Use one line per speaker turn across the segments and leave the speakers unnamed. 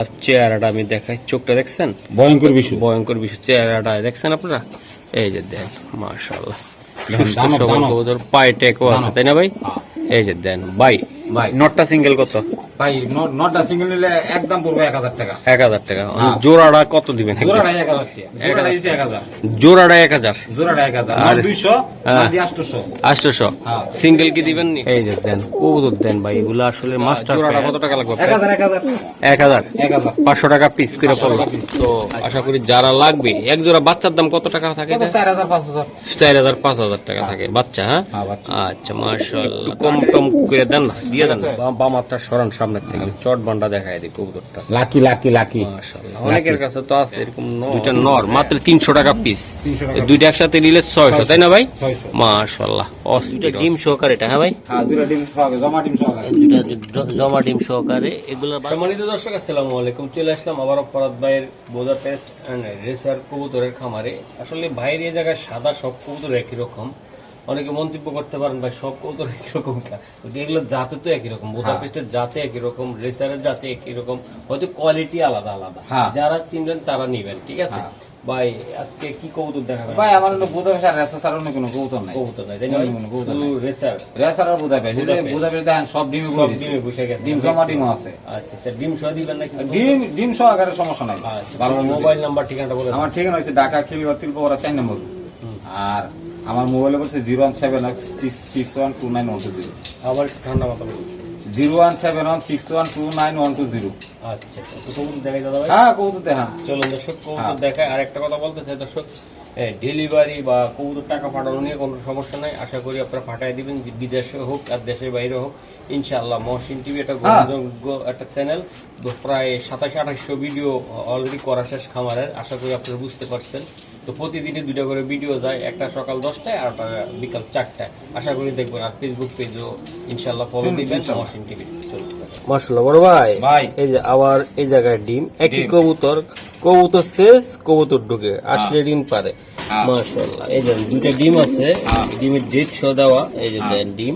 আর চেহারাটা আমি দেখাই। চোখটা দেখছেন?
ভয়ঙ্কর বিষয়।
ভয়ঙ্কর বিষয়। চেহারাটা দেখছেন আপনারা? এই যে দেন। কবুতর পায়ে টেকও আছে তাই না ভাই?
হ্যাঁ।
এই যে দেন ভাই
ভাই।
নটটা সিঙ্গেল কত?
ভাই ন- নটা সিঙ্গেল নিলে একদম পড়বে এক হাজার টাকা।
এক হাজার টাকা।
হ্যাঁ।
জোড়াটা কত দিবেন
জোড়াটা এক হাজার টাকা। জোড়াটা এক হাজার।
জোড়াটা এক হাজার।
জোড়াটা এক হাজার।
আর-
দুইশো
হ্যাঁ।
আটশোশো।
আটশোশো।
হ্যাঁ।
সিঙ্গেল কি দিবেন নি? এই যে দেন কবুতর দেন ভাই এগুলো আসলে মাস্টার জোড়াটা কত টাকা লাগবে?
এক হাজার এক হাজার।
এক হাজার।
এক হাজার।
পাঁচশো টাকা পিস করে পড়ল। তো আশা করি যারা লাগবে এক জোড়া বাচ্চার দাম কত টাকা থাকে
চার হাজার পাঁচ হাজার।
চার হাজার পাঁচ হাজার টাকা থাকে। বাচ্চা হ্যাঁ?
হ্যাঁ,
আচ্ছা মার্শাল কম কম করে দেন না। দিয়ে দেন। বাম- বাম হাতটা সরান সামনের থেকে। চট বান্ডা দেখাই দিই কবুতরটা।
Lucky lucky lucky.
অনেকের কাছে তো আছে এরকম দুইটা নর মাত্র তিনশো টাকা পিস দুইটা একসাথে নিলে ছয়শো তাই না ভাই?
ছয়শো।
মাশাআল্লাহ ডিম সহকারে এটা হ্যাঁ ভাই?
দুটা ডিম সহকারে জমা ডিম সহকারে।
জমা ডিম সহকারে। এগুলো সম্মানিত দর্শক আসসালামু আলাইকুম। চলে আসলাম আবার ফরাদ ভাইয়ের বোদা পেস্ট অ্যান্ড রেসার কবুতরের খামারে। আসলে ভাইয়ের এই জায়গায় সাদা সব কবুতর একই রকম। অনেকে মন্তব্য করতে পারেন ভাই সব কবুতর একই রকম এগুলো জাতে তো একই রকম বোদা
হ্যাঁ।
জাতে একই রকম রেসারের জাতে একই রকম হয়তো কোয়ালিটি আলাদা আলাদা।
হ্যাঁ।
যারা চিনবেন তারা নিবেন ঠিক আছে?
হ্যাঁ।
ভাই আজকে কি কবুতর দেখাবেন
ভাই আমার অন্য বোধা পেশা রেসা অন্য কোনো কবুতর নাই।
কবুতর নাই তাই না? ভাই?
অন্য কোনো কবুতর
রেসার।
রেসার আর বোধা পেশা
বোধা পেশা।
দেখেন সব ডিমে
সব ডিমে বসে গেছে।
ডিম জমা ডিমও আছে।
আচ্ছা আচ্ছা ডিম সহ দিবেন নাকি?
ডিম ডিম সহকারে সমস্যা নাই।
আচ্ছা মোবাইল নাম্বার ঠিকানাটা বলে
আমার ঠিকানা হচ্ছে ঢাকা খিলবা তিলপরা চার নম্বর। আর আমার মোবাইল নম্বর হচ্ছে zero one seven one six six one two nine one two zero.
আবার ঠান্ডা মাথা বলুন
zero one seven one six one two nine one two zero.
আচ্ছা আচ্ছা। তো কবুতর দেখাই দাদা
হ্যাঁ কবুতর
চলুন দর্শক কবুতর
হ্যাঁ।
দেখায়। আর একটা কথা বলতে চাই দর্শক ডেলিভারি বা কবুতর টাকা পাঠানো নিয়ে কোনো সমস্যা নাই। আশা করি আপনারা পাঠিয়ে দিবেন যে বিদেশে হোক আর দেশের বাইরে হোক। ইনশাআল্লাহ মহসিন টিভি একটা
হ্যাঁ।
গ্রহণযোগ্য একটা চ্যানেল প্রায় সাতাশ আঠাশশো ভিডিও অলরেডি করা শেষ খামারের। আশা করি আপনারা বুঝতে পারছেন। তো প্রতিদিনই দুইটা করে ভিডিও যায় একটা সকাল দশটায় আর একটা বিকাল চারটায়। আশা করি দেখবেন আর ফেসবুক পেজও ইনশাআল্লাহ ফলো দিবেন মহসিন টিভি। মাশাআল্লাহ বড় ভাই
ভাই।
এই যে আবার এই জায়গায় ডিম একই কবুতর কবুতর শেষ কবুতর ঢুকে আসলে ডিম পারে মাশাল্লাহ এই যে দুইটা ডিম আছে
হ্যাঁ।
ডিমের ডেট শো দেওয়া এই যে
হ্যাঁ।
ডিম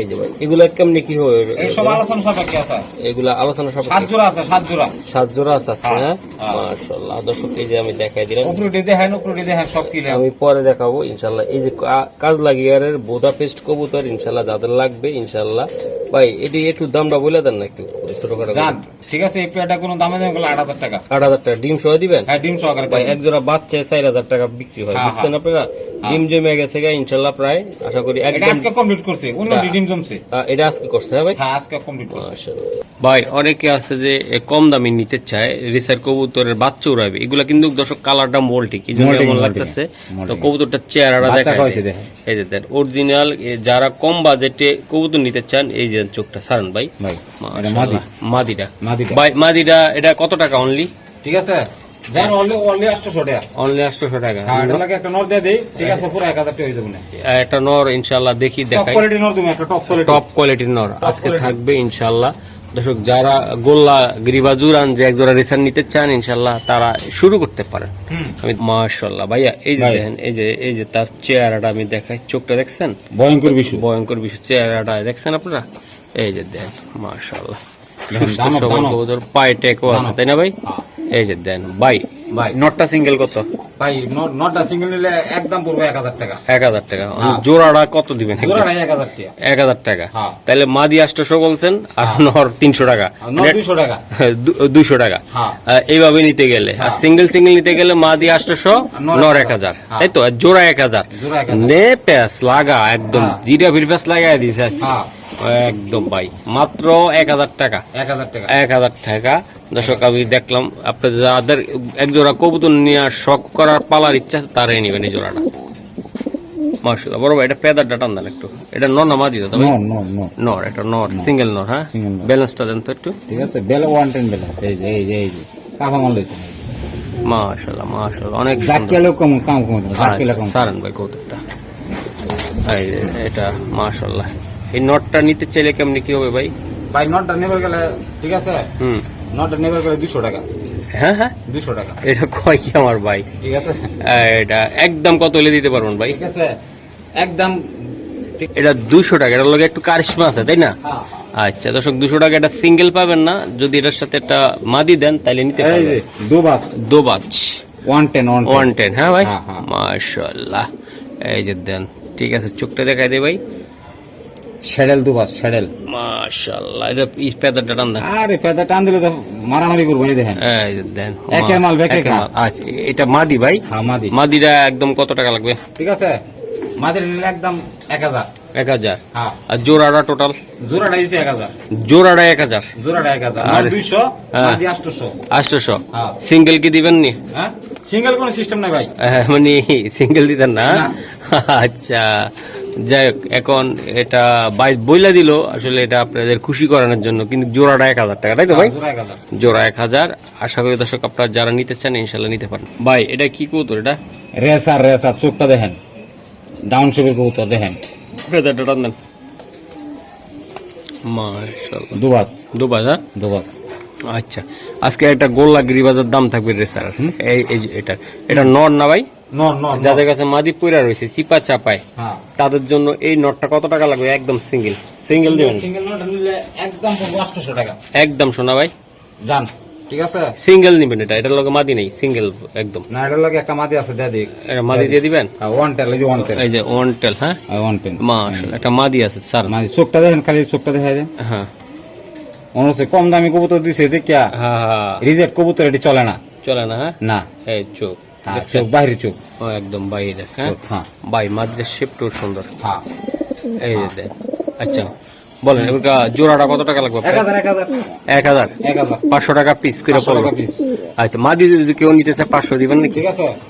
এই যে ভাই এগুলা কেমনে কি হয়
এই সব আলোচনা সাপেক্ষে আছে।
এগুলা আলোচনা সব
সাত জোড়া আছে সাত জোড়া।
সাত জোড়া আছে আজকে,
হ্যাঁ,
হ্যাঁ?
হ্যাঁ।
মাশাআল্লাহ দর্শক এই যে আমি দেখাই দিলাম।
উপরে দেখেন উপরে দেখেন সব কিনে
আমি পরে দেখাবো ইনশাল্লাহ এই যে কাজ লাগিয়ারের বোদা পেস্ট কবুতর ইনশাল্লাহ যাদের লাগবে ইনশাল্লাহ ভাই এটি একটু দামটা বলে দেন না একটু ছোটখাটো।
ঠিক আছে এই পেয়ারটা কোনো দামে গেলে হাজার টাকা।
আট হাজার টাকা ডিম সহ দিবেন?
হ্যাঁ ডিম সহকারে
ভাই এক জোড়া বাচ্চা চার হাজার টাকা বিক্রি হয়
হ্যাঁ,
বুঝছেন আপনারা? ডিম জমে গেছে গা ইনশাল্লাহ প্রায় আশা করি একদম
আজকে কমপ্লিট করছে অন্য ডিম জমছে?
এটা আজকে করছে হ্যাঁ ভাই?
হ্যাঁ আজকে কমপ্লিট করছে।
ভাই অনেকে আছে যে কম দামে নিতে চায় রিসার কবুতরের বাচ্চা উড়াবে। এগুলা কিন্তু দর্শক কালারটা জন্য এমন লাগতেছে। তো। কবুতরটা চেহারাটা দেখা? এই যে অরিজিনাল যারা কম বাজেটে কবুতর নিতে চান এই যে চোখটা সারান ভাই।
ভাই।
মাদিটা।
মাদিটা।
ভাই মাদিটা এটা কত টাকা অনলি
ঠিক আছে? জান অনলি অনলি আটশো টাকা।
অনলি আটশোশো টাকা।
হ্যাঁ লাগে একটা নর দিয়ে দেই ঠিক আছে পুরো এক হাজার টাকা হয়ে যাবে না
একটা নর ইনশাল্লাহ দেখি
টপ
দেখাই।
নর তুমি একটা টপ কোয়ালিটি
টপ কোয়ালিটির নর আজকে থাকবে ইনশাল্লাহ দর্শক যারা গোল্লা গিরিবা যে একজোড়া রেসার নিতে চান ইনশাল্লাহ তারা শুরু করতে পারেন। আমি মাশাল্লাহ ভাইয়া এই যে দেখেন এই যে এই যে তার চেহারাটা আমি দেখাই চোখটা দেখছেন?
ভয়ঙ্কর বিষয়।
ভয়ঙ্কর বিষয় চেহারাটা দেখছেন আপনারা? এই যে মাশাল্লাহ
দেখেন,
সুস্থ সবল পায়ে টেকও আছে তাই না ভাই?
হ্যাঁ।
এই যে দেন ভাই
ভাই
নটটা সিঙ্গেল কত
ভাই নটটা সিঙ্গেল নিলে একদম পড়বে এক হাজার টাকা
এক হাজার টাকা
হ্যাঁ।
জোড়াটা কত দিবেন
জোড়াটা এক হাজার টাকা
এক হাজার টাকা
হ্যাঁ।
তাহলে মাদি আটশোশো বলছেন আর
হ্যাঁ।
নর তিনশো টাকা
আর টাকা
দুইশো টাকা
হ্যাঁ।
এইভাবে নিতে গেলে আর
হ্যাঁ।
সিঙ্গেল সিঙ্গেল নিতে গেলে মাদি আটশোশো
নর
নর
এক
হাজার। তাই তো আর জোড়া এক হাজার। নে প্যাস লাগা একদম
হ্যাঁ।
জিরা ফির প্যাস লাগাই দিছে
হ্যাঁ।
একদম ভাই মাত্র এক হাজার টাকা
এক হাজার টাকা
এক হাজার টাকা দর্শক আমি দেখলাম আপনাদের যাদের এক জোড়া কবুতর নিয়ে শখ করার পালার ইচ্ছা তারাই নেবেন এই জোড়াটা। মার্শাল্লাহ বড় ভাই এটা পেদারটা টান দেন একটু। এটা নর না মাদি দাদা ভাই?
নর
এটা নর সিঙ্গেল নর হ্যাঁ? ব্যালেন্সটা দেন তো একটু।
ঠিক আছে বেল ওয়ান টেন ব্যালেন্স এই যে এই যে এই যে। কাঁচা মাল লইছে
মাশাল্লাহ মাশাল্লাহ অনেক।
জাকিয়ালো কম কাম কম জাকিয়ালো কম।
সারেন ভাই কৌতুকটা এই এটা মাশাল্লাহ এই নটটা নিতে চাইলে কেমনি কি হবে ভাই?
ভাই নটটা নেবার গেলে ঠিক আছে?
হুম।
নটটা নেবার গেলে দুশো টাকা।
হ্যাঁ হ্যাঁ।
দুশো টাকা।
এটা কয় কি আমার ভাই?
ঠিক আছে।
এটা একদম কত হলে দিতে পারবেন ভাই?
ঠিক আছে। একদম
এটা দুইশো টাকা এটার লগে একটু কারিশমা আছে তাই না?
হ্যাঁ
আচ্ছা দর্শক দুশো টাকা এটা সিঙ্গেল পাবেন না। যদি এটার সাথে একটা মাদি দেন তাহলে নিতে পারবেন। দোবাচ
ওয়ান টেন ওয়ান
টেন হ্যাঁ ভাই?
হ্যাঁ, হ্যাঁ।
মাশাল্লাহ এই যে দেন ঠিক আছে চোখটা দেখাই দে ভাই।
শেডেল দুবাস শেডেল
মাশাল্লাহ এটা ই পেদারটা টান দেন।
আরে পেদা টান দিলে তো মারামারি করব এই দেখেন।
এই দেন
একের মাল। মাল।
আচ্ছা এটা মাদি ভাই?
হ্যাঁ মাদি।
মাদিটা একদম কত টাকা লাগবে?
ঠিক আছে? মাদির নিলে একদম এক হাজার।
এক হাজার?
হ্যাঁ।
আর জোড়াটা টোটাল?
জোড়াটা দিচ্ছে এক হাজার।
জোড়াটা এক হাজার?
জোড়াটা এক হাজার।
আর-
দুইশো
হ্যাঁ।
মাদি আটশোশো
আটশোশো
হ্যাঁ।
সিঙ্গেল কি দিবেন নি?
হ্যাঁ? সিঙ্গেল কোনো সিস্টেম নাই ভাই।
হ্যাঁ, মানে সিঙ্গেল দিতেন না। আচ্ছা। যাই হোক এখন এটা বাই বইলা দিল আসলে এটা আপনাদের খুশি করানোর জন্য কিন্তু জোড়াটা এক হাজার টাকা তাই তো ভাই?
জোড়া এক হাজার।
জোড়া এক হাজার। আশা করি দর্শক আপনারা যারা নিতে চান ইনশাল্লাহ নিতে পারেন। ভাই এটা কি কবুতর এটা?
রেসার রেসার চোখটা দেখেন। ডাউন শেপের কবুতর দেখেন।
ফেদারটা টান দেন। মাশাআল্লাহ।
দুবাস।
দুবাজ হ্যাঁ?
দুবাস।
আচ্ছা। আজকে একটা গোল্লা গিরিবাজার দাম থাকবে রেসার। এই এটা। এটা নর না ভাই? যাদের কাছে মাদি পইরা রয়েছে চিপা চাপায়
হ্যাঁ।
তাদের জন্য এই নটটা কত টাকা লাগবে? একদম সিঙ্গেল। সিঙ্গেল দিবেন?
একদম পড়ব টাকা।
একদম শোনা ভাই।
যান ঠিক আছে?
সিঙ্গেল নিবেন এটা। এটার লগে মাদি নেই সিঙ্গেল একদম।
না এটার লাগে একটা মাদি আছে দেয়া দিক।
এটা মাদি দিয়ে দিবেন?
ওয়ান টেল এই যে ওয়ান টেল
এই যে ওয়ান টেল হ্যাঁ?
ওয়ান টেল
মাশাআল্লাহ একটা মাদি আছে স্যার।
মাদি চোখটা দেখেন খালি চোখটা দেখা যায়
হ্যাঁ।
মনে কম দামি কবুতর দিছে দেখিয়া।
হ্যাঁ হ্যাঁ।
রিজেক্ট কবুতর এটি চলে না।
চলে না হ্যাঁ?
না।
এই চোখ।
হ্যাঁ? চোখ বাইরে চোখ।
একদম বাইরে হ্যাঁ?
হ্যাঁ।
বাই মাদির শেপটাও সুন্দর।
হ্যাঁ।
এই দেখ আচ্ছা বলেন এগুলা জোড়াটা কত টাকা লাগবে?
এক হাজার
পাঁচশো টাকা পিস করে
পাঁচশো
পড়বে। আচ্ছা মাদি যদি কেউ নিতে চায় পাঁচশো দিবেন নাকি?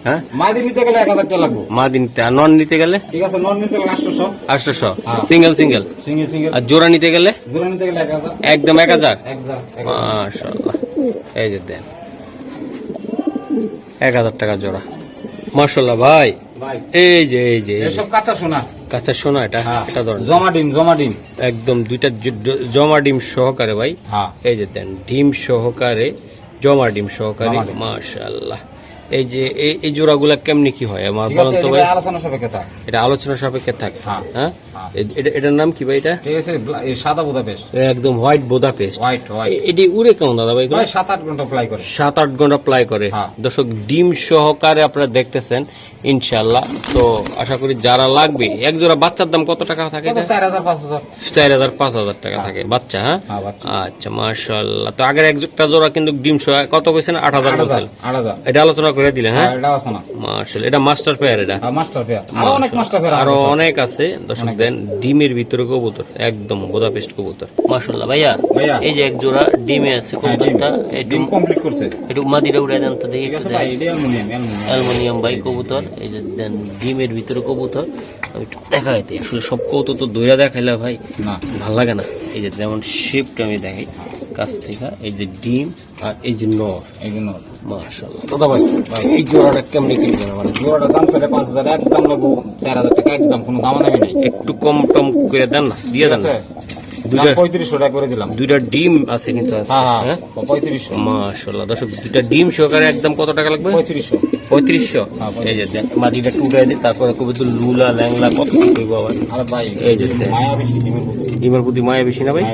হ্যাঁ?
মাদি নিতে গেলে এক হাজার টাকা লাগবে।
মাদি নিতে আর নন নিতে গেলে?
ঠিক আছে নন নিতে গেলে আটশোশো।
আটশোশো। সিঙ্গেল সিঙ্গেল
সিঙ্গেল সিঙ্গেল
আর জোড়া নিতে গেলে?
জোড়া নিতে গেলে এক হাজার।
একদম এক হাজার?
এক এক হাজার।
মাশাল্লাহ এই যে দেন এক হাজার টাকা জোড়া। মার্শাল্লাহ ভাই।
ভাই।
এই যে এই যে
এসব কাঁচা সোনা।
কাঁচা সোনা এটা
হ্যাঁ।
এটা ধরেন।
জমা ডিম জমা ডিম।
একদম দুইটা জমা ডিম সহকারে ভাই।
হ্যাঁ।
এই যে দেন ডিম সহকারে জমা ডিম সহকারে। মাশাল্লাহ এই যে এই- জোড়াগুলা কেমনি কি হয়? আমার বলেন তো
এটা
ভাই।
আলোচনা সাপেক্ষে থাক।
এটা আলোচনা সাপেক্ষে থাকে।
হ্যাঁ।
হ্যাঁ?
হ্যাঁ।
এটা- এটার নাম কি ভাই এটা?
সাদা বুদা পেস্ট।
একদম হোয়াইট বোদা পেস্ট।
White white.
এটি উড়ে কেমন দাদা ভাই
সাত আট ঘণ্টা ফ্লাই করে।
সাত আট ঘণ্টা প্লাই করে।
হ্যাঁ।
দর্শক ডিম সহকারে আপনারা দেখতেছেন ইনশাল্লাহ তো আশা করি যারা লাগবে এক জোড়া বাচ্চার দাম কত টাকা থাকে
চার হাজার পাঁচ হাজার।
চার হাজার পাঁচ হাজার টাকা থাকে বাচ্চা হ্যাঁ? আচ্ছা মাশাল্লাহ তো আগের একটা জোড়া কিন্তু ডিম সহ কত কইছেন? আট হাজার
আট আট হাজার।
এটা আলোচনা করে দিলেন হ্যাঁ?
হ্যাঁ, এটা
মাস্টার পেয়ার এটা
মাস্টার আরও অনেক মাস্টার
আরও অনেক আছে। দর্শক দেন ডিমের ভিতরে কবুতর একদম বোদাপেস্ট কবুতর। মাশাল্লাহ ভাইয়া। এই যে এক জোড়া ডিমে আছে কবুতরটা
ডিম কমপ্লিট করছে।
একটু মাদিটা দেন তো দেখি একটু
ভাই অ্যালুমিনিয়াম
বাই কবুতর এই যে দেন ডিমের ভিতরে কবুতর আমি একটু দেখাইতে আসলে সব কবুতর তো দইরা দেখাইলে ভাই
না।
ভালো লাগে না। এই যে যেমন শেপটা আমি দেখাই কাছ থেকে এই যে ডিম আর এই যে নর।
এই জন্য
মাশাআল্লাহ। দাদা ভাই এই জোড়াটা কেমনি কিনবেন আমার?
জোড়াটা দাম সাড়ে পাঁচ হাজার একদম লাগবো চার হাজার টাকা একদম কোনো দাম দামি নাই।
একটু কম টম করে দেন না দিয়ে দেন না। দুইটা
পঁয়ত্রিশশো টাকা করে দিলাম।
দুইটা ডিম আছে কিন্তু
হ্যাঁ
হ্যাঁ
হ্যাঁ?
দর্শক দুইটা ডিম সহকারে একদম কত টাকা লাগবে?
পঁয়ত্রিশশো।
পঁয়ত্রিশশো।
হ্যাঁ,
এই যে মাটিটা টুটাই দিই তারপরে কবি তো লুলা ল্যাংলা কত আবার? এই যে
ডিমের
প্রতি। মায়া বেশি না ভাই?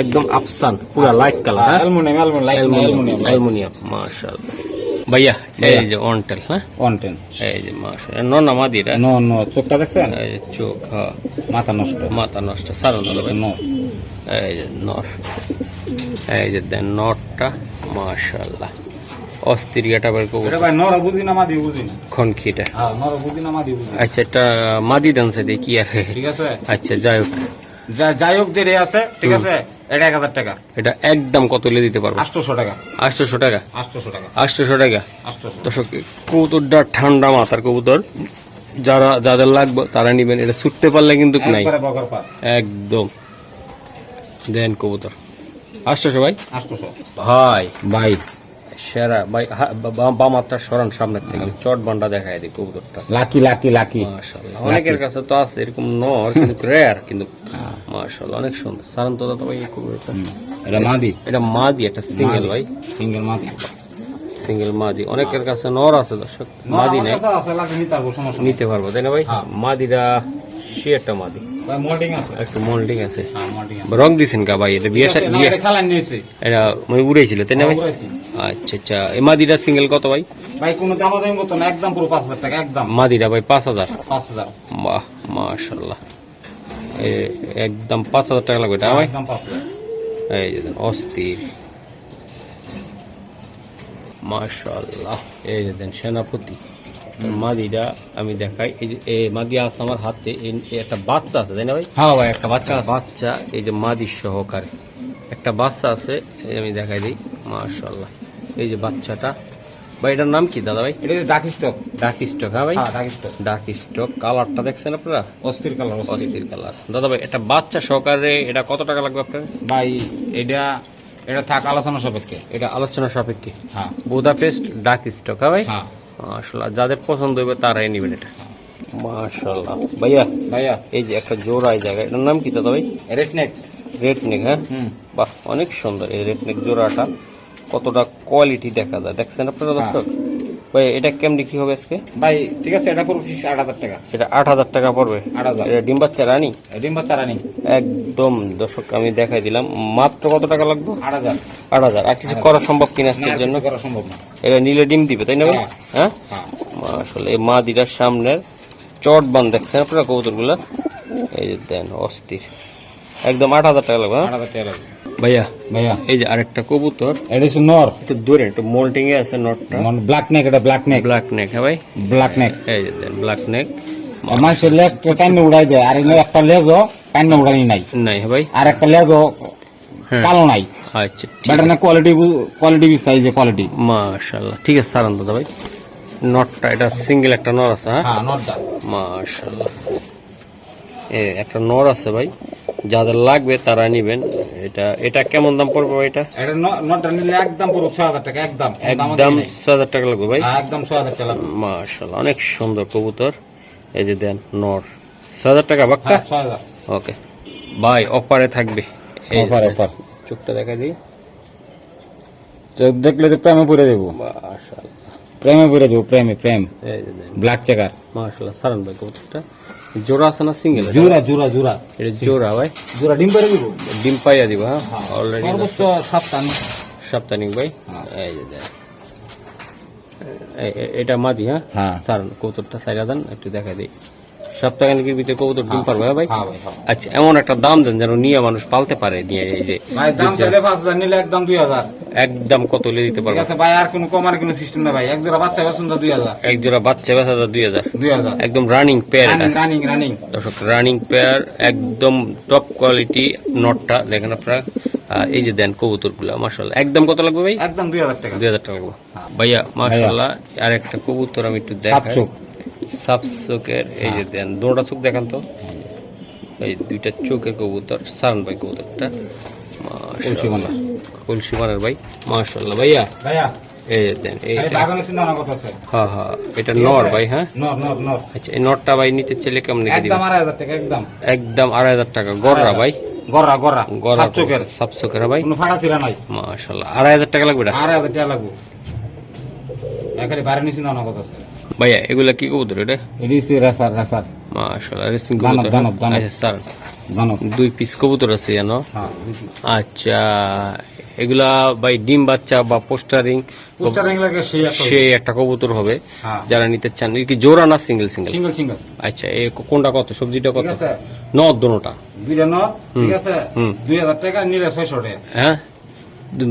একদম আফসান পুরা লাইট কালার হ্যাঁ?
অ্যালুমিনিয়াম অ্যালুমিনিয়াম অ্যালুমিনিয়াম
মাশাআল্লাহ। ভাইয়া এই যে অনটেল হ্যাঁ?
ওয়ান
এই যে মাশাআল্লাহ। নন আমাদি এটা
নো নো চোখটা দেখছেন?
এই যে চোখ হ্যাঁ।
মাথা নষ্ট।
মাথা নষ্ট সারণ দাদা ভাই।
নো
এই যে নর এই যে দেন নটটা মাশাআল্লাহ। অস্থির গেটা বের করব
এটা ভাই নর বুঝি না মাদি বুঝি? না
খনখিটা।
হ্যাঁ নর বুঝি না মাদি বুঝি।
আচ্ছা এটা মাদি দেন সাইডে কি আর
ঠিক আছে?
আচ্ছা যাই হোক।
যাই হোক যে রে আছে ঠিক আছে? এটা এক হাজার টাকা।
এটা একদম কত লে দিতে পারব?
আটশোশো টাকা।
আটশোশো টাকা?
আটশোশো টাকা।
আটশোশো টাকা?
আটশোশো।
দর্শক কবুতরটা ঠান্ডা মাথার কবুতর। যারা যাদের লাগবে তারা নিবেন। এটা ছুটতে পারলে কিন্তু নাই। একদম। দেন কবুতর। ভাই?
আটশোশো।
ভাই
ভাই।
সেরা ভাই হা- বা- বা- বাম হাতটা সরান সামনের থেকে। আমি চট বান্ডা দেখাই দিই কবুতরটা।
Lucky lucky lucky.
মাশাআল্লাহ অনেকের কাছে তো আছে এরকম নর কিন্তু রেয়ার কিন্তু মাশাআল্লাহ অনেক সুন্দর। সারান তো দাদা ভাই এই কবুতরটা।
এটা মাদি?
এটা মাদি একটা সিঙ্গেল ভাই।
সিঙ্গেল মাদি।
সিঙ্গেল মাদি। অনেকের কাছে নর আছে দর্শক। মাদি নাই।
নিতে পারব সমস্যা নেই।
নিতে পারব তাই না ভাই?
হ্যাঁ।
মাদিরা সে একটা মাদি।
মোল্ডিং আছে।
একটু মোল্ডিং আছে।
হ্যাঁ আছে।
রং দিছেন কা ভাই? এটা বিয়ে
ঠিক
বিয়ে
এটা নিয়েছে
এটা মানে তাই না ভাই? আচ্ছা আচ্ছা। এই মাদিটা সিঙ্গেল কত ভাই?
ভাই কোনো দাম দামি মতো না একদম পুরো পাঁচ হাজার টাকা একদম।
মাদিটা ভাই পাঁচ হাজার?
পাঁচ হাজার।
বাহ মাশাল্লাহ একদম পাঁচ হাজার টাকা লাগবে এটা ভাই?
একদম
এই যে অস্থির। মাশাল্লাহ এই যে দেন সেনাপতি। মাদিটা আমি দেখাই। এই যে মাদি আছে আমার হাতে। একটা বাচ্চা আছে তাই না ভাই?
হ্যাঁ ভাই একটা বাচ্চা
বাচ্চা এই যে মাদি সহকারে। একটা বাচ্চা আছে আমি দেখাই দিই। মাশাল্লাহ এই যে বাচ্চাটা। ভাই এটার নাম কি দাদা ভাই?
এটা ডাক স্টক।
ডাক স্টক হ্যাঁ ভাই?
হ্যাঁ ডাক স্টক।
ডাক স্টক। কালারটা দেখছেন আপনারা?
অস্থির কালার অস্থির।
অস্থির কালার। দাদা ভাই এটা বাচ্চা সহকারে এটা কত টাকা লাগবে আপনার?
ভাই এটা এটা থাক আলোচনা সাপেক্ষে।
এটা আলোচনা সাপেক্ষে।
হ্যাঁ।
বুদাপেস্ট ডাক স্টক হ্যাঁ ভাই?
হ্যাঁ।
মাশাল্লাহ যাদের পছন্দ হবে তারাই নেবেন এটা। মাশাল্লাহ ভাইয়া
ভাইয়া।
এই যে একটা জোড়া এই জায়গায় এটার নাম কি দাদা ভাই?
রেড নেক
রেড নেক হ্যাঁ বাহ অনেক সুন্দর এই রেড নেক জোড়াটা। কতটা কোয়ালিটি দেখা যায়। দেখছেন আপনারা দর্শক? ভাই এটা কেমনি কি হবে আজকে?
ভাই ঠিক আছে এটা ফিক্স আট হাজার টাকা।
এটা আট হাজার টাকা পড়বে?
আট হাজার।
এটা ডিম বাচ্চা রানি?
ডিম বাচ্চা রানি।
একদম দর্শক আমি দেখাই দিলাম। মাত্র কত টাকা লাগবে?
আট হাজার।
আট হাজার। আর কিছু করা সম্ভব কিনা আজকের জন্য?
করা সম্ভব না।
এটা নিলে ডিম দিবে তাই না ভাই?
হ্যাঁ।
আসলে মা দিটার সামনের চট বান দেখছেন আপনারা কবুতরগুলা? এই যে দেন অস্থির। একদম আট হাজার টাকা লাগবে হ্যাঁ?
আট হাজার টাকা লাগবে।
ভাইয়া
ভাইয়া
এই যে আরেকটা কবুতর।
এটা হচ্ছে নর।
একটু দূরে একটু মোল্টিং এ আছে নটটা
মানে ব্ল্যাক নেক এটা ব্ল্যাক নেক
ব্ল্যাক নেক হ্যাঁ ভাই?
ব্ল্যাক নেক
এই যে ব্ল্যাক নেক
মানুষের লেজ টাইনে উড়াই দেয় আর একটা লেজও টাইনে উড়ানি নাই।
নাই হ্যাঁ ভাই?
আর একটা লেজও
হ্যাঁ।
কালো নাই।
আচ্ছা ঠিক
না কোয়ালিটি কোয়ালিটি বিস্তারিত কোয়ালিটি
মাশাল্লাহ ঠিক আছে সারান দাদা ভাই। নটটা এটা সিঙ্গেল একটা নর আছে হ্যাঁ?
হ্যাঁ নটটা।
মাশাল্লাহ এ একটা নর আছে ভাই। যাদের লাগবে তারা নিবেন। এটা এটা কেমন দাম পড়বে ভাই এটা?
এটা ন- নটটা নিলে একদম পুরো ছ হাজার টাকা একদম।
একদম
নাই।
ছ হাজার টাকা লাগবে ভাই?
হ্যাঁ, একদম ছ হাজার টাকা লাগবে।
মাশাল্লাহ অনেক সুন্দর কবুতর। এই যে দেন নর। ছ হাজার টাকা বাক্কা?
হ্যাঁ হাজার।
ওকে। ভাই অফারে থাকবে।
অফার। অফার।
চোখটা দেখা দিই।
চোখ দেখলে তো প্রেমে পড়ে দেবো।
মাশাল্লাহ
প্রেমে পড়ে দেবো প্রেমে প্রেম।
এই যে দেন।
ব্ল্যাক চেকার
মাশাল্লাহ সারান ভাই কবুতরটা। জোড়া আছে না সিঙ্গেল
জোড়া জোড়া জোড়া।
এটা জোড়া ভাই।
জোড়া ডিম পেরে দিব?
ডিম পাইয়া দিব হ্যাঁ? অলরেডি
সর্বোচ্চ সাপ্তাহিক।
সাপ্তাহিক ভাই?
হ্যাঁ।
এই যে এটা মাদি হ্যাঁ?
হ্যাঁ।
স্যার কৌতুকটা সাইরা দেন একটু দেখা দিই। সপ্তাহখানিকের ভিতরে কবুতর ডিম পারবে হ্যাঁ ভাই?
হ্যাঁ ভাই হ্যাঁ।
আচ্ছা এমন একটা দাম দেন যেন নিয়ে মানুষ পালতে পারে নিয়ে এই যে
ভাই দাম চাইলে পাঁচ হাজার নিলে একদম দুই হাজার।
একদম কত হলে দিতে পারবে?
আছে ভাই আর কোনো কমার কোনো সিস্টেম না ভাই। এক জোড়া বাচ্চা পছন্দ দুই হাজার।
এক জোড়া বাচ্চা বেচা যায় দুই হাজার।
দুই হাজার।
একদম রানিং পেয়ার
রানিং রানিং
দর্শক রানিং পেয়ার একদম টপ কোয়ালিটি নটটা দেখেন আপনারা। এই যে দেন কবুতরগুলা মাসাল্লাহ একদম কত লাগবে ভাই?
একদম দুই হাজার টাকা।
দুই হাজার টাকা লাগবে। ভাইয়া মাসাল্লাহ আর একটা কবুতর আমি একটু দেখাই। সাপ চোখের এই যে দেন দুটা চোখ দেখান তো। এই দুইটা চোখের কবুতর সারান ভাই কবুতরটা।
কলসিবান্ধা।
কলসি ভাই মাশাল্লাহ ভাইয়া?
ভাইয়া।
এই দেন
এই
এইটা
বাগানের চিন্তা ভাবনা কথা আছে
হ্যাঁ হ্যাঁ এটা নর ভাই হ্যাঁ?
নর নর নর।
আচ্ছা এই নটটা ভাই নিতে চাইলে কেমন
একদম আড়াই হাজার টাকা একদম।
একদম আড়াই হাজার টাকা। গররা ভাই?
গররা গররা। সাত চোখের।
সাপ চোখের হ্যাঁ ভাই?
কোনো ফাটা ছিড়া নাই
মাশাল্লাহ আড়াই হাজার টাকা লাগবে
আড়াই হাজার টাকা লাগবে। এখানে বাইরে নিয়ে চিন্তা কথা আছে
ভাইয়া এগুলা কি কবুতর এটা?
হচ্ছে রেসার রেসার।
মাশাল্লাহ রেসিং কবুতর
দানব, দানব।
আচ্ছা স্যার
জানো
দুই পিস কবুতর আছে জানো
হ্যাঁ
আচ্ছা এগুলা ভাই ডিম বাচ্চা বা পোস্টারিং?
পোস্টারিং লাগে সেই একটা
সেই একটা কবুতর হবে
হ্যাঁ।
যারা নিতে চান। কি জোড়া না সিঙ্গেল সিঙ্গেল
সিঙ্গেল সিঙ্গেল
আচ্ছা এই কোনটা কত? সবজিটা কত? নদ দোনোটা
দুইটা নর ঠিক আছে।
হুম।
দুই হাজার টাকা নিলে ছয়শো টাকা।
হ্যাঁ?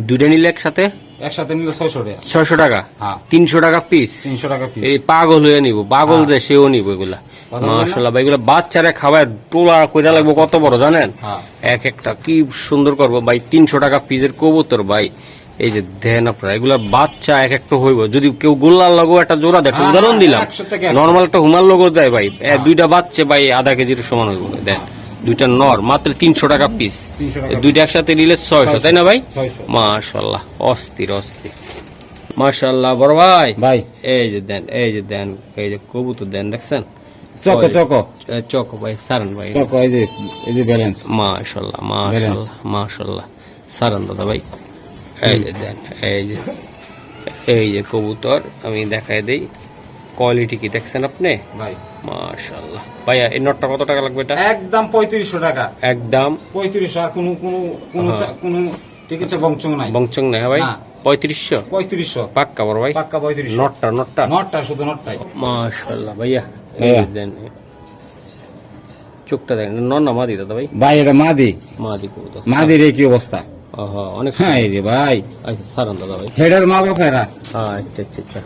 দুইটা নিলে একসাথে?
একসাথে নিলে ছয়শো টাকা।
ছয়শো টাকা?
হ্যাঁ।
তিনশো টাকা পিস
তিনশো টাকা পিস
এই পাগল হয়ে নিব পাগল যে সেও নিব এগুলা।
কথা বলেন
মাশাল্লাহ ভাই এগুলা বাচ্চারা খাবার টোলা কইরা লাগবো কত বড় জানেন?
হ্যাঁ।
এক একটা কি সুন্দর করব ভাই তিনশো টাকা পিসের কবুতর ভাই। এই যে দেন আপনারা এগুলা বাচ্চা এক একটা হইব। যদি কেউ গোল্লার লগো একটা জোড়া দেয়
হ্যাঁ,
উদাহরণ
হ্যাঁ,
দিলাম। নর্মাল একটা হুমার লগো দেয় ভাই। দুইটা বাচ্চা ভাই আধা কেজির সমান হইব দেন। দুইটা নর মাত্র তিনশো টাকা পিস দুইটা একসাথে নিলে ছয়শো তাই না ভাই? মাশাল্লাহ অস্থির অস্থির। মাশাল্লাহ বড় ভাই।
ভাই।
এই যে দেন এই যে দেন এই যে কবুতর দেন দেখছেন?
Choco choco.
চকো ভাই সারান ভাই।
চকো এই যে এই যে ব্যালেন্স
মাশাল্লাহ মাশাল্লাহ মাশাল্লাহ সারান দাদা ভাই। এই যে দেন এই যে এই যে কবুতর আমি দেখাই দেই। কোয়ালিটি কি দেখছেন আপনি?
ভাই।
মাশাল্লাহ ভাইয়া এই নটটা কত টাকা লাগবে এটা?
একদম পঁয়ত্রিশশো টাকা।
একদম।
পঁয়ত্রিশশো আর কোনো কোনো কোনো
হ্যাঁ।
কোনো ঠিক আছে বংচং নাই।
বংচং নেই হ্যাঁ ভাই। পঁয়ত্রিশশো?
পঁয়ত্রিশশো।
পাক্কা বড় ভাই?
পাক্কা পঁয়ত্রিশশো।
নটটা নটটা?
নটটা শুধু নটটাই।
মাশাল্লাহ ভাইয়া।
ভাইয়া।
এই দেন। চোখটা দেখেন নন না মাদি দাদা ভাই।
ভাই এটা মাদি।
মাদি কবুতর।
মাদির কি অবস্থা?
অনেক
হ্যাঁ রে ভাই।
আচ্ছা সারান দাদা ভাই।
হেডের মা বাপেরা
হ্যাঁ আচ্ছা আচ্ছা আচ্ছা।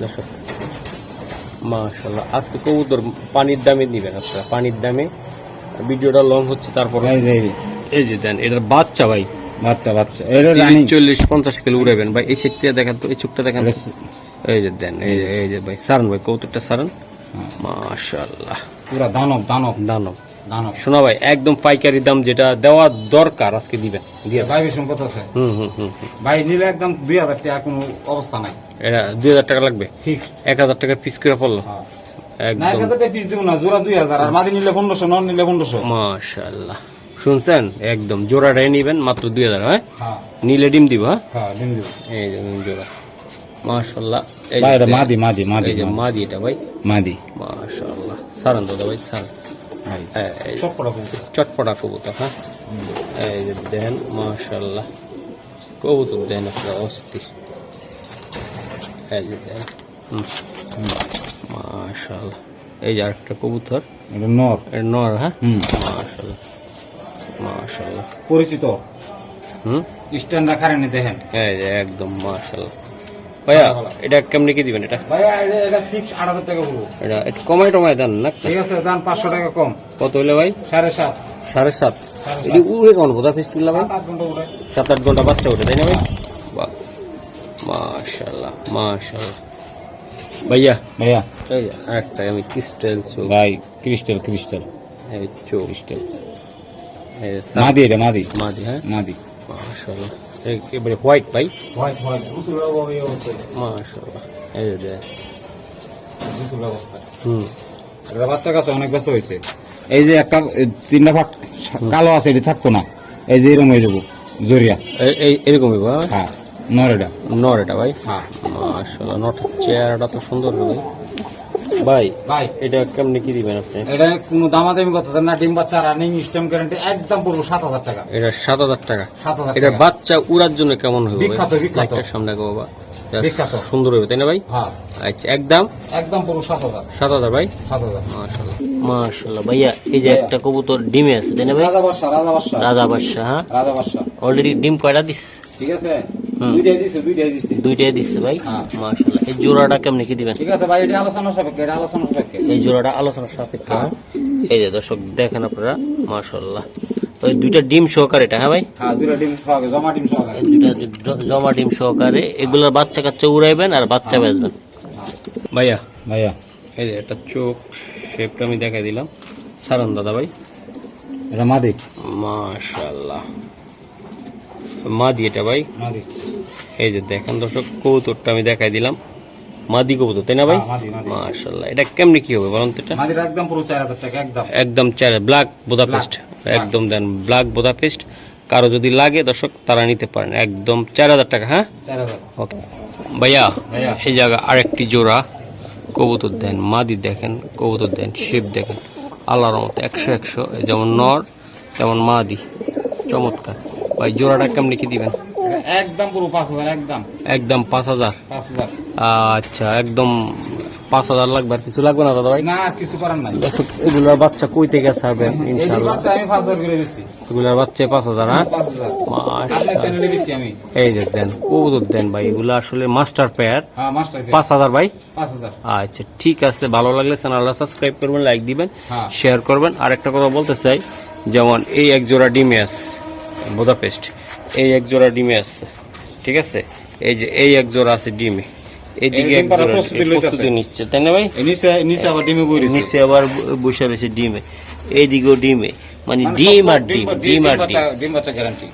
দর্শক মাশাল্লাহ আজকে কবুতর পানির দামে নিবেন আপনারা পানির দামে। ভিডিওটা লং হচ্ছে তারপর
এই যে,
দেন এটার বাচ্চা ভাই।
বাচ্চা বাচ্চা। এটা
চল্লিশ পঞ্চাশ কিলো উড়াবেন। ভাই এই সেটটা দেখেন তো এই চোখটা দেখেন। এই যে দেন এই যে এই যে ভাই সারান ভাই কৌতুকটা সারান। মাশাল্লাহ
পুরা দানব দানব।
দানব। শোনা ভাই একদম পাইকারি দাম যেটা দেওয়া দরকার আজকে দিবেন দিয়ে
ভাই বেশি কত আছে?
হুম হুম হুম হুম।
ভাই নিলে একদম দুই হাজার টাকা কোনো অবস্থা নাই।
এটা দুই হাজার টাকা লাগবে? এক হাজার টাকা পিস করে পড়ল?
না এক হাজার টাকা পিস দিব না জোড়া দুই হাজার। আর মাদি নিলে পনেরোশো নন নিলে পনেরোশো।
মাশাল্লাহ শুনছেন? একদম জোড়াটাই নিবেন মাত্র দুই হাজার হ্যাঁ?
হ্যাঁ।
নিলে ডিম দিব হ্যাঁ?
হ্যাঁ ডিম দিব।
এই জোড়া। মাশাল্লাহ।
মাদি মাদি মাদি
মাদি। এটা ভাই।
মাদি।
মাশাল্লাহ সারান দাদা ভাই সারান
চটপটা
কবুতর। হ্যাঁ? এই যে দেন মাশাল্লাহ কবুতর দেন আপনার অস্থির এই যে দেন হুম, মাশাল্লাহ এই যে আরেকটা কবুতর।
এটা নর।
এর নর হ্যাঁ?
হুম।
মাশাল্লাহ মাশাল্লাহ
পরিচিত?
হুম?
স্ট্যান্ড রাখারেনি দেখেন।
এই যে একদম মাশাল্লাহ ভাইয়া এটা কেমনি কি দিবেন এটা?
ভাই এটা এটা ফিক্স আট হাজার টাকা হলো
এটা একটু কমাই টমাই দেন না?
ঠিক আছে দাম পাঁচশো টাকা কম।
কত হইলে ভাই?
সাড়ে সাত।
সাড়ে সাত। এটি উড়ে কেমন বোধা ফেস্টুল্লা ভাই?
সাত আট
ঘণ্টা বাচ্চা ওঠে তাই না ভাই? বাহ। মাশাল্লাহ মাশাল্লাহ ভাইয়া
ভাইয়া।
যে আমি ক্রিস্টাল চোখ।
ভাই ক্রিস্টাল ক্রিস্টাল
এই চোখ।
ক্রিস্টাল মাদি এটা মাদি।
মাদি হ্যাঁ?
মাদি।
মাশাল্লাহ একেবারে হোয়াইট ভাই
হোয়াইট হোয়াইট
এই যে হুম।
এটা বাচ্চা কাছে অনেক ব্যস্ত হয়েছে। এই যে একটা তিনটা ভাগ কালো আছে এটা থাকতো না। এই যে এরকম হয়ে যাব জরিয়া।
এই- এই এরকমই
হ্যাঁ? নর এটা।
নর এটা ভাই?
হ্যাঁ।
মাশাল্লাহ নটের চেহারাটা তো সুন্দর ভাই ভাই
ভাই।
এটা কেমনি কি দিবেন আপনি?
এটা কোনো দামাদামি কথা না ডিম বাচ্চা রানিং স্টেম গ্যারান্টি একদম পড়ব সাত হাজার টাকা।
এটা সাত হাজার টাকা।
সাত হাজার
এটা বাচ্চা উড়ার জন্য কেমন হবে
বিখ্যাত, বিখ্যাত।
সামনে গো বাবা।
বিখ্যাত।
সুন্দর হবে তাই না ভাই?
হ্যাঁ।
আচ্ছা একদম?
একদম পড়ব সাত হাজার।
সাত হাজার ভাই?
সাত হাজার।
মাশাল্লাহ মাশাল্লাহ ভাইয়া এই যে একটা কবুতর ডিমে আছে তাই না ভাই?
রাজা বাদশা রাজা বাদশা
রাজা বাদশা হ্যাঁ?
রাজা বাদশা
অলরেডি ডিম কয়টা দিস?
ঠিক আছে। দুইটাই দিছে দুইটাই দিছে।
দুইটাই দিচ্ছে ভাই?
হ্যাঁ।
মাশাল্লাহ এই জোড়াটা কেমনি কি দিবেন?
ঠিক আছে ভাই এটা আলোচনা সাপেক্ষে এটা আলোচনা সাপেক্ষে।
এই জোড়াটা আলোচনা সাপেক্ষ হ্যাঁ? এই যে দর্শক দেখেন আপনারা মাশাল্লাহ ওই দুইটা ডিম সহকারে এটা হ্যাঁ ভাই?
হ্যাঁ দুইটা ডিম সহকারে জমা ডিম সহকারে।
দুইটা জমা ডিম সহকারে এগুলোর বাচ্চা কাচ্চা উড়াইবেন আর বাচ্চা বেচবেন। ভাইয়া
ভাইয়া।
এই যে একটা চোখ শেপটা আমি দেখাই দিলাম। সারান দাদা ভাই।
এটা মাদি
মাশাল্লাহ মাদি এটা ভাই? এই যে দেখেন দর্শক কবুতরটা আমি দেখাই দিলাম। মাদি কবুতর তাই না ভাই?
হ্যাঁ।
মাশাল্লাহ এটা কেমনি কি হবে বলুন তো এটা?
একদম পুরো চার হাজার টাকা একদম।
একদম চার ব্ল্যাক বোদাপেস্ট একদম দেন ব্ল্যাক বোদাপেস্ট কারও যদি লাগে দর্শক তারা নিতে পারেন। একদম চার হাজার টাকা হ্যাঁ? ওকে। ভাইয়া। এই জায়গা আরেকটি জোড়া কবুতর দেন মাদি দেখেন কবুতর দেন শিব দেখেন। আল্লাহর মতো একশো একশো যেমন নর তেমন মাদি চমৎকার। ভাই জোড়াটা কেমনি কি দিবেন?
একদম পুরো পাঁচ হাজার একদম।
একদম পাঁচ হাজার?
পাঁচ হাজার।
আচ্ছা একদম পাঁচ হাজার লাগবে আর কিছু লাগবে না দাদা ভাই?
না কিছু করার নাই।
এগুলোর বাচ্চা কই থেকে
হাজার করে
এগুলোর বাচ্চা পাঁচ হাজার হ্যাঁ? এই যে দেন কবুতর দেন ভাই এগুলো আসলে মাস্টার পেয়ার
হ্যাঁ
পাঁচ হাজার ভাই? আচ্ছা ঠিক আছে ভালো লাগলে চ্যানেলটা সাবস্ক্রাইব করবেন লাইক দিবেন
হ্যাঁ।
শেয়ার করবেন। আর একটা কথা বলতে চাই যেমন এই এক জোড়া ডিমে আসছে বোদাপেস্ট। এই এক জোড়া ডিমে আসছে ঠিক আছে? এই যে এই এক জোড়া আছে ডিমে। এইদিকে এক জোড়া
প্রস্তুতি
প্রস্তুতি নিচ্ছে তাই না ভাই?
নিচে নিচে আবার ডিমে
নিচে আবার বসে রয়েছে ডিমে। এইদিকেও ডিমে। মানে ডিম আর ডিম ডিম আর ডিম
ডিম। বাচ্চা গ্যারান্টি